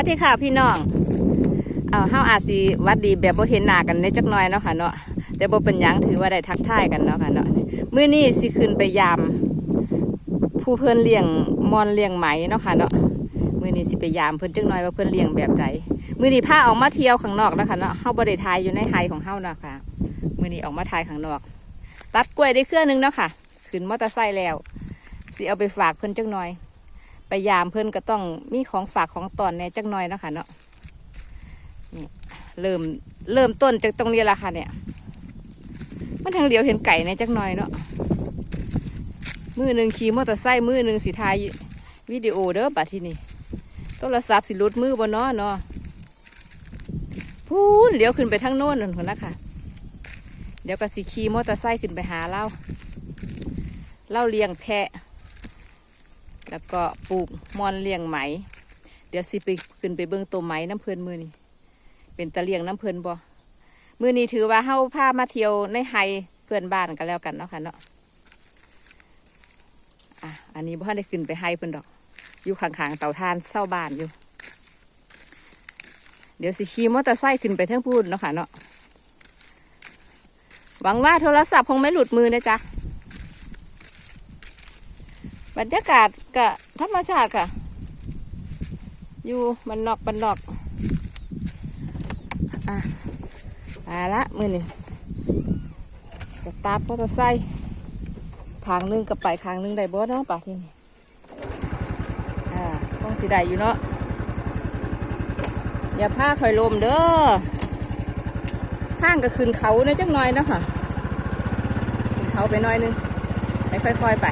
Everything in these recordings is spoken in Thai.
วัสดีค่ะพี่น้องเอาเฮาอาจสิหวัดดีแบบบ่เห็นหน้ากันได้จักหน่อยเนาะค่ะเนาะแต่บ่เป็นหยังถือว่าได้ทักทายกันเนาะค่ะเนาะมื้อนี้สิขึ้นไปยาม ผู้เพิ่นเลี้ยงมอนเลี้ยงไหมเนาะค่ะเนาะมื้อนี้สิไปยามเพิ่นจักหน่อยว่าเพิ่นเลี้ยงแบบใดมื้อนี้พาออกมาเที่ยวข้างนอกนะคะเนาะเฮาบ่ได้ถ่ายอยู่ในไฮของเฮาเนาะค่ะมื้อนี้ออกมาถ่ายข้างนอก ตัดกล้วยได้เครือหนึงเนาะค่ะขึ้นมอเตอร์ไซค์แล้วสิเอาไปฝากเพิ่นจักหน่อย ไปยามเพิ่นก็ต้องมีของฝากของตอนแหน่จักหน่อยนะค่ะเนาะนี่เริ่มเริ่มต้นจากตรงนี้ละค่ะเนี่ย มันทางเดียวเห็นไก่ในจักหน่อยเนาะมือหนึ่งขี่มอเตอร์ไซค์มือหนึ่งสิทายวิดีโอเด้อบัดที่นี่โทรศัพท์สิหลุดมือบนเนาะเนาะพูนเลี้ยวขึ้นไปทางโน้นนั่นคนนะค่ะ เดี๋ยวก็สิขี่มอเตอร์ไซค์ขึ้นไปหาเล่าเล่าเลี้ยงแพะ แล้วก็ปลูกมอนเลี้ยงไหม เดี๋ยวสิไปขึ้นไปเบิ้องตัวไหมน้ำเพลินมือนี่เป็นตะเลียงน้ำเพลินบ่มือนี้ถือว่าเฮาพามาเที่ยวในไฮเพื่อนบ้านกันแล้วกันเนาะค่ะเนาะอะอันนี้บ่ทันได้ขึ้นไปไฮเพิ่อนดอก อยู่ข้างๆเต่าทานเศร้าบ้านอยู่ เดี๋ยวสิขี่มอเตอร์ไซค์ขึ้นไปเทิงพูดเนาะค่ะเนาะหวังว่าโทรศัพท์คงไม่หลุดมือนะจ๊ะ บรรยากาศก็ธรรมชาติค่ะ อยู่มันนอกมันนอกอะมาละมือนี่สตาร์ทมอเตอร์ไซค์ทางนึงกับไปทางนึงได้บ่เนาะป่าที่นี่อ่าต้องสิได้อยู่เนาะอย่าพาคอยลมเด้อข้างก็ขึ้นเขาในอยจังหน่อยเนาะค่ะขึ้นเขาไปน่อยนึงไปค่อยๆไป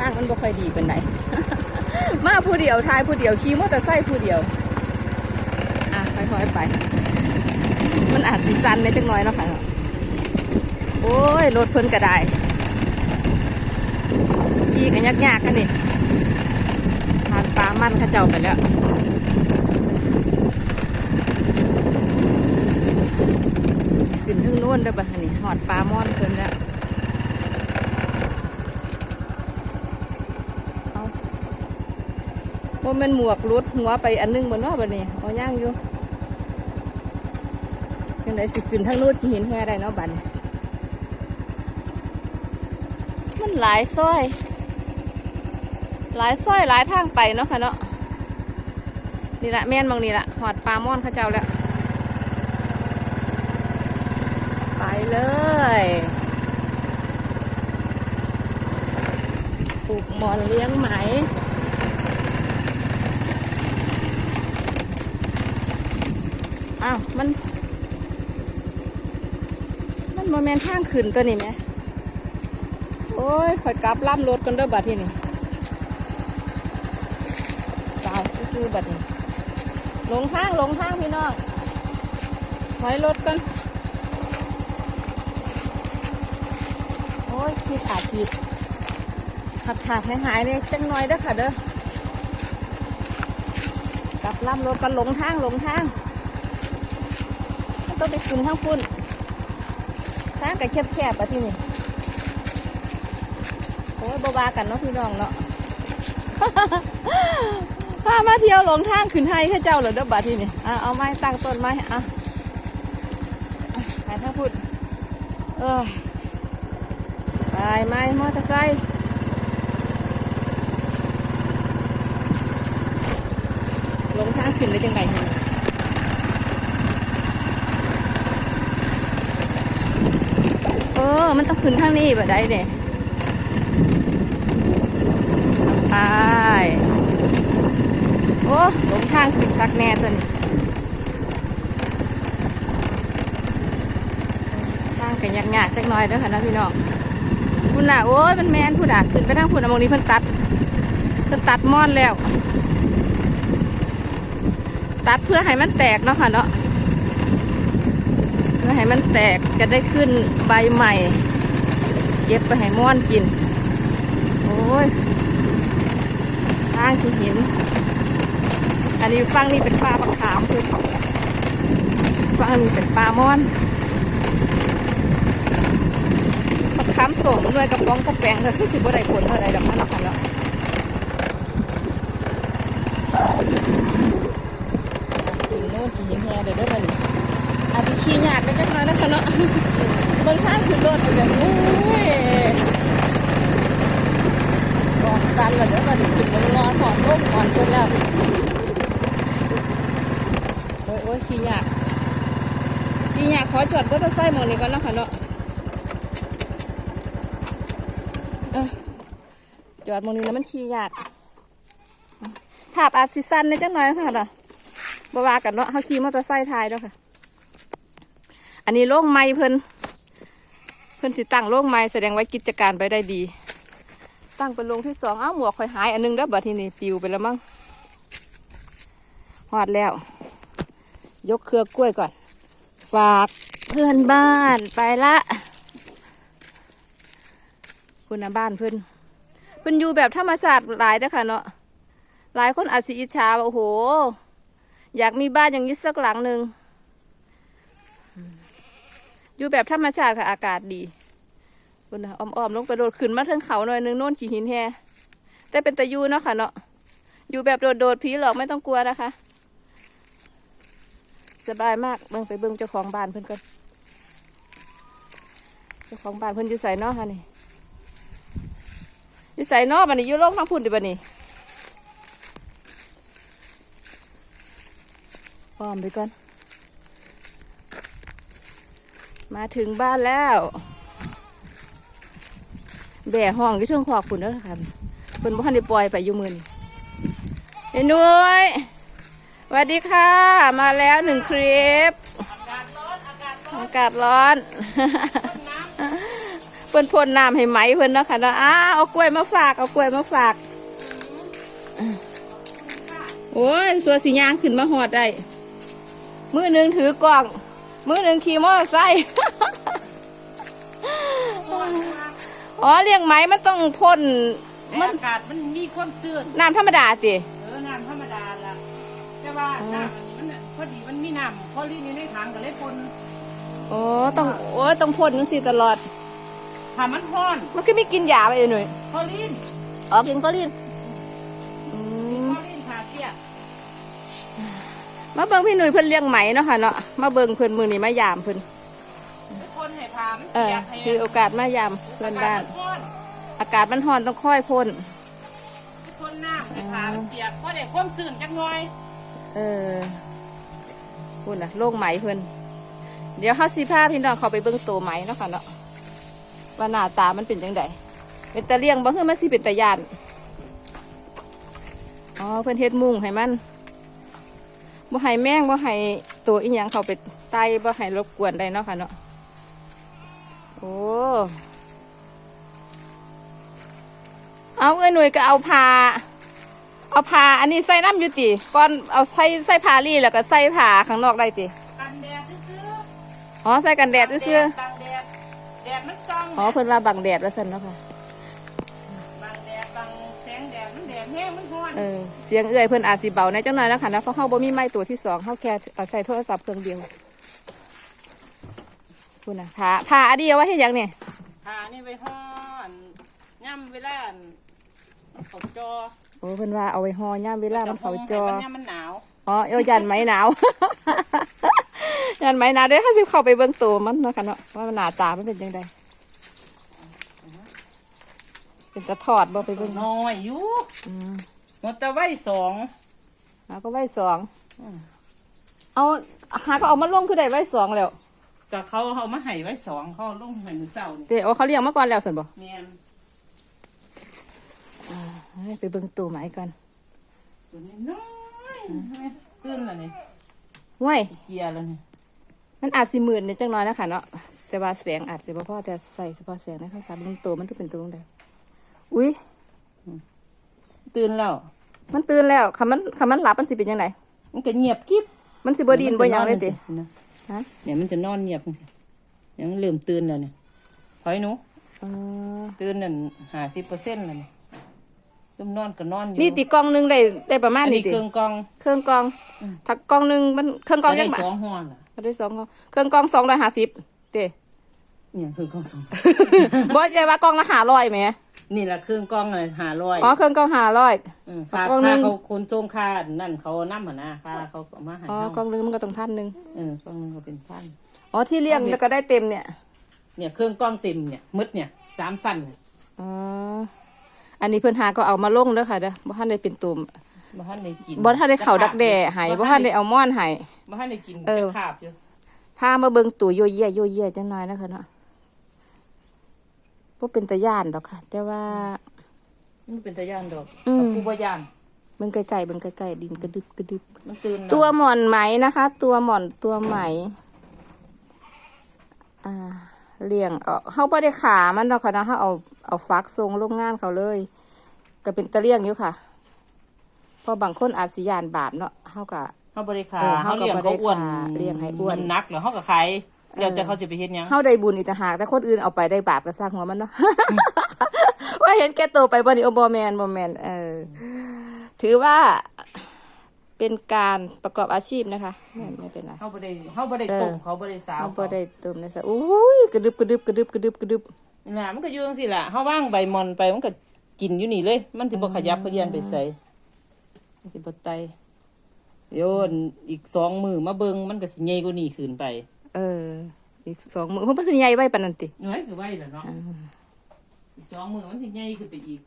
ทางมันบ่ค่อยดีเป็นไหนมาผู้เดียวทายผู้เดียวขี่มอเตอร์ไซค์ผู้เดียว อะค่อยๆไป มันอาจสิสันในจังน้อยเนาะค่ะโอ้ยรถเพิ่นก็ได้ขี่กันยากๆกันนี่ผ่านป่ามันข้าเจ้าไปแล้วขึ้นทึ่งโน้นได้อบัดนี้หอดปลามอนเพิ่นแล้ว ว่ามันหมวกรุดหัวไปอันหนึงบนนอกบันนี้เอาย่างอยู่ยังไงสิขึ้นทั้งนู้นที่เห็นแค่ได้เนาะบัดนี้มันหลายซอย หลายซอยหลายทางไปเนาะค่ะเนาะนี่ละแม่นบางนี่ละหอดปลาม่อนข้าเจ้าแล้ว ไปเลยปลูกหมอนเลี้ยงไหมาวมัน มันโมเมนทางขึ้นตัวนี้ไหมโอ้ยข่อยกลับล่ำรถกันเด้อบัดที่นี่ตายซื้อบัดนี้ลงทางหลงทางพี่น้องถอยรถกันโอ้ยผิดอาจผิดขาดขาดหายหายๆเนี่ยจังน้อยเด้อค่ะเด้อกลับล่ำรถกันหลงทางหลงทาง ต้องไปกินข้างพุ่นทางกับแคบๆปะที่นี่โอ้ยบาๆกันเนาะพี่น้องเนาะพามาเที่ยวหลงทางขึ้นไทยแค่เจ้าเหรอเด้อบาที่นี่อะเอาไม้ตั้งต้นไม้อะอะไปทางพุ่นเออไปไม้มอเตอร์ไซค์หลงทางขึ้นได้จังไงนี่ เออ มันต้องขึ้นทางนี้แบบใดเนี่ยไปโอ้หลงทางขึ้นทักแน่ตัวนี้ทางกันยากๆจักน่อยเด้อค่ะนะพี่น้องคุณน่ะโอ้ยมันแมนพูดอะขึ้นไปทางพูดอะมองนี้เพิ่นตัดเพิ่นตัดมอนแล้ว ตัดเพื่อให้มันแตกเนาะค่ะเนาะ ให้มันแตกจะได้ขึ้นใบใหม่ เก็บไปให้ม่อนกิน โอ้ยทางที่หิน อันนี้ฟังนี่เป็นปลาปักขามคือฟังนี่เป็นปลาม่อนปักขามส่งด้วยกระป๋องกระแปงเลยคือสิบว่ไดผลเท่าไรดอกนั่นหรอกค่ะเนาะกินโน่นกินแฮเดี๋ยวได้มาหน อาจจะขี่ยากได้จักหน้ยนะคะเนาะบนข้างขึ้นรถอยู่แบบโอ้ยบอกสันแล้วเดี๋ยวมาถึงบนงอถอนร่มถอนต้นแล้วโอ้ยโอ้ยขี่ยากขี่ยากขอจอดรถจะใส่หมดนี่ก่อนนะคะเนาะจอดโมนี้แล้วมันขี่ยากภาพอาจสิสั้นในจังหน่อยค่ะเนาะบาวากันเนาะเขาขี่มอเตอร์ไซค์ทายด้วยค่ะ อันนี้โล่งไม้เพิ่นเพิ่นสิตั้งโล่งไม้แสดงว่ากิจการไปได้ดี ตั้งเป็นโรงที่สองอ้าวหมวกค่อยหายอันหนึงเด้อบัดทีนี้ปิวไปแล้วมั้งหอดแล้ว ยกเครือกล้วยก่อน ฝากเพื่อนบ้านไปละคุณบ้านเพื่อนเพื่อนอยู่แบบธรรมศาสตร์หลายเด้อค่ะเนาะหลายคนอาจสิอิจฉาว่าโอ้โห อยากมีบ้านอย่างนี้สักหลังหนึ่ง อยู่แบบธรรมชาติค่ะอากาศดีคุณนอ้อมๆลงไปโดดขึ้นมาเทิงเขาหน่อยนึงโน่นขี้หินแฮแต่เป็นตะยูเนาะค่ะเนาะอยู่แบบโดดๆผีหลอกไม่ต้องกลัวนะคะ สบายมากเบิ่งไปเบิ่งเจ้าของบ้านเพิ่อนก่อนเจ้าของบ้านเพิ่อนอยู่ใส่นอค่ะนี่อยู่ใส่นอบันนี้อยู่โลกทั้งพุ่นดิบันนี้อ้อมไปก่อน มาถึงบ้านแล้ว แบ่ห้องอยู่เชิงขอบคุณแล้วค่ะเพิ่นบ่ทันได้ปล่อยไปอยู่มือนไอ้นุ้ยสวัสดีค่ะ มาแล้วหนึ่งคลิป อากาศร้อนเพิ่อนพ่นน้ำให้ไหมเพิ่อนเนาะค่ะเนาะอ้าเอากล้วยมาฝากเอากล้วยมาฝากโอ้ยสัวสียางขึ้นมาหอดได้ มือหนึ่งถือกล่อง มือหนึ่งขี่มอเตอร์ไซค์ อ๋อเลี้ยงไหมมันต้องพ่นมันอากาศมันมีความซื่นน้ำธรรมดาสิเออน้ำธรรมดาละแต่ว่าน้ำอันนี้มันน่ะพอดีมันมีน้ำพอลีนี่ในถังก็เลยปนโอ้ต้องโอ้ต้องพ่นจังสิตลอด ถ้ามันร้อนมันก็ไม่กินยาไปเลยหน่อยพอลีนอ๋อกินก็รีนอืมพอลีนขาเสียมาเบิ่งพี่หนุ่ยเพิ่นเลี้ยงไหมเนาะค่ะเนาะมาเบิ่งเพิ่นมือนี้มายามเพิ่นทุกค นให้พามันเออเปียกให้ถือโอกาสมายามเพื่อนบ้านอากาศมัร้อนอากาศมันร้อนต้องค่อยพ่นทุกคนน้ำให้พามันเปียกพอได้ความซื่นจักหน่อยเออพูดนะโล่งไหมเพิ่นเดี๋ยวเฮาสิพาพี่น้องเขาไปเบิ่งตัวไหมเนาะค่ะเนาะว่าหน้าตามันเป็นจังไดเป็นตะเลี้ยงบ่คือมันสิเป็นตะยานอ๋อเพิ่นเฮ็ดมุ้งให้มันบ่ให้แมงบ่ให้ตัวอีหยังเขาไปไต่บ่ให้รบกวนได้เนาะค่ะเนาะ โอ้เอาเอ้ยหน่วยก็เอาพาเอาผ้าอันนี้ใส่น้ำอยู่ติก่อนเอาใส่ใส่ผ้ารีแล้วก็ใส่ผ้าข้างนอกได้ติกันแดดซื่ออ๋อใส่กันแดดๆซื่อบังแดดแดดมันส่องๆอ๋อเพิ่นว่าบังแดดว่าซั่นเนาะค่ะบังแดดบังแสงแดดมันแดดแห้งมันร้อนเออเสียงเอื้อยเพิ่นอาจสิเบาในจังหน่อยนะคะนะเพราะเฮาบ่มีไม้ตัวที่สองเฮาแค่เอาใส่โทรศัพท์เครื่องเดียว คุณน่ะผ้าผ้าอันนี้เอาไว้เฮ็ดหยังเนี่ยหานี่ไปห้อนย่ำเวลาอันมันเขาจอโอ้เพิ่นว่าเอาไว้ห่อยามเวลามันเขาจอให้มันย่ำมันหนาวอ๋อเอวยันไหมหนาว ยันไหมหนาวเด้อเขาสิเข้าไปเบิ่งตัวมันเนาะค่ะเนาะว่ามันหน้าตามันเป็นจังไดเป็นตะทอดบ่ไปเบิ่งน้อยอยู่อืมหมดแต่ไว้สอง หาก็ไว้สองเอาหาก็เอามาลงคือได้ไว้สองแล้ว ก็เขาเอามาให้ไว้สองเขาลงให้มือเศร้านี่เดี๋ยวเอาเขาเลี้ยงมาก่อนแล้วสันบ่แมนให้ไปเบิ่งตัวไหมก่อนตัวนี้น้อยตื่นแล้วนี่ว้ยเกียร์แล้วนี่มันอาจสิหมื่นในจังน้อยนะคะเนาะแต่ว่าแสงอาจสิบ่พอแต่ใส่เฉพาะแสงในโทรศัพท์เบิ่งตัวมันทุกเป็นตัวใดอุ้ยตื่นแล้ว มันตื่นแล้วคำมันคำมันหลับมันสิเป็นยังไงมันก็เงียบกิ๊บมันสิบ่ดีนบ่หยังเลยตินะ ฮะเนี่ยมันจะนอนเงียบจังซี่ยังเริ่มตื่นแล้วเนี่ยถอยหนูอ๋อตื่นนั่นห้าสิบเปอร์เซ็นต์แล้วนี่ซุ่มนอนก็นอนอยู่นี่ติกล่องหนึงได้ได้ประมาณอันนี้นี้ติเครื่องกรองเครื่องกล่อง ถ้ากล่องหนึงมันเครื่องกล่องได้ยังบาทสองห้อนล่ะก็ได้สองกล่องเครื่องกล่อง250ติเนี่ยเครื่องกรองสองบ่ใช่ว่ากล่องละ500แหม นี่แหละเครื่องกรองเลยห้าร้อยอ๋อเครื่องกล่อง500อืมค่าของหนึ่ค่างเขาคนจงค่านั่นเขานั่มหนะค่าเขาเอามาให้อ๋อเรากล่องหนึงมันก็ต้องพันหนึงเออกล้องนึงก็เป็นพันอ๋อที่เลี้ยงแล้วก็ได้เต็มเนี่ย เนี่ยเครื่องกล้องเต็มเนี่ยมืดเนี่ยสามสั้นเนี่ยอ๋ออันนี้เพิ่นหาก็เอามาลงเด้อค่ะเด้อบ่ทันได้เป็นตุ่มบ่ทันได้กินบ่ทันได้เข้าดักแด่ให้บ่ทันได้เอาม่อนให้บ่ทันได้กินเออจะขาบอยู่พามาเบิ่งตู่โยเยี่ยโยเยี่ยจังหน่อยนะคะเนาะ บ่เป็นตาย่านดอกค่ะ แต่ว่ามันเป็นตะย่านดอกอืมกับผู้บ่ย่านเบิ่งไกลๆเบิ่งไกลๆดินกระดึบกระดึบมันตื่นแล้ตัวหมอนไหมนะคะ ตัวหมอนตัวไหม อ่าเลี้ยงเออเขาไม่ได้ขามันหรอกค่ะนะเขาเอาเอาฟักทรงโรงงานเขาเลย ก็เป็นตะเลี้ยงอยู่ค่ะเพราะบางคนอาจสิยานบาปเนาะเขาก็เฮาบ่ได้ขาเออเฮาเฮาก็เลี้ยงบ่ได้เขาอ้วนขาเลี้ยงให้อ้วนมันหนักแล้วเฮาก็ขาย แล้วแต่เขาจะไปเฮ็ดหยังเขาได้บุญอีกต่างหากแต่คนอื่นเอาไปได้บาปก็สร้างหัวมันเนาะ ว่าเห็นแก่ตัวไปบ่นี่โอบอแมนบอแมนเออ ถือว่าเป็นการประกอบอาชีพนะคะไม่ไม่เป็นไรเฮาบ่ได้เฮาบ่ได้เออต้มเขาบ่ได้สาวเขาบ่ได้เติมในสะอุ้ยกระดึบกระดึบกระดึบกระดึบกระดึบนี่ล่ะมันก็อยู่จังซี่ล่ะเฮาว่างใบมอนไปมันก็กินอยู่นี่เลย มันสิบ่ขยับขยื่นไปใส่มันสิบ่ไตโยนอีกสองมือมาเบิ่งมันก็สิใหญ่กว่านี้ขึ้นไป เออ อีกสองมือเพราะมันคือใหญ่ไว้ปานนันติเอ้ยคือไว้ล่ะเนาะอีกสองมือมันสิใหญ่ขึ้นไปอีก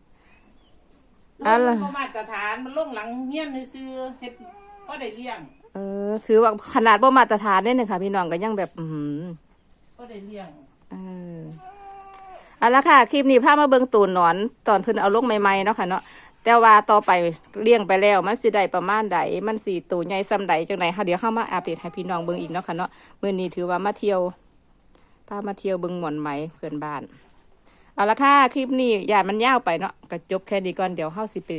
เอาล่ะ มันบ่มาตรฐานมันลงหลังเฮียนซื่อๆเฮ็ดบ่ได้เลี้ยงเออถือว่าขนาดบ่มาตรฐานเนี่ยนึงค่ะ พี่น้องก็ยังแบบ อือหือ บ่ได้เลี้ยง เออเอาละค่ะ คลิปนี้พามาเบิ่งตูนหนอน ตอนเพิ่นเอาลงใหม่ๆเนาะค่ะเนาะ แต่ว่าต่อไปเลี้ยงไปแล้วมันสิได้ประมาณใดมันสิตูใหญ่ซำใดจังไดค่ะเดี๋ยวเฮามาอัปเดตให้พี่น้องเบิ่งอีกเนาะค่ะเนาะมื้อนี้ถือว่ามาเที่ยวพามาเที่ยวเบิ่งหมอนไหมเพื่อนบ้านเอาละค่ะคลิปนี้อย่ามันยาวไปเนาะก็จบแค่นี้ก่อนเดี๋ยวเฮาสิไป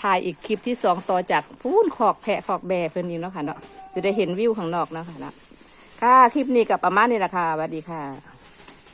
ถ่ายอีกคลิปที่สองต่อจากพูนขอกแพะขอกแบเพิ่อนนี้เนาะค่ะเนาะจะได้เห็นวิวข้างนอกเนาะค่ะเนาะค่ะคลิปนี้กับประมาณนี้ละค่ะสวัสดีค่ะ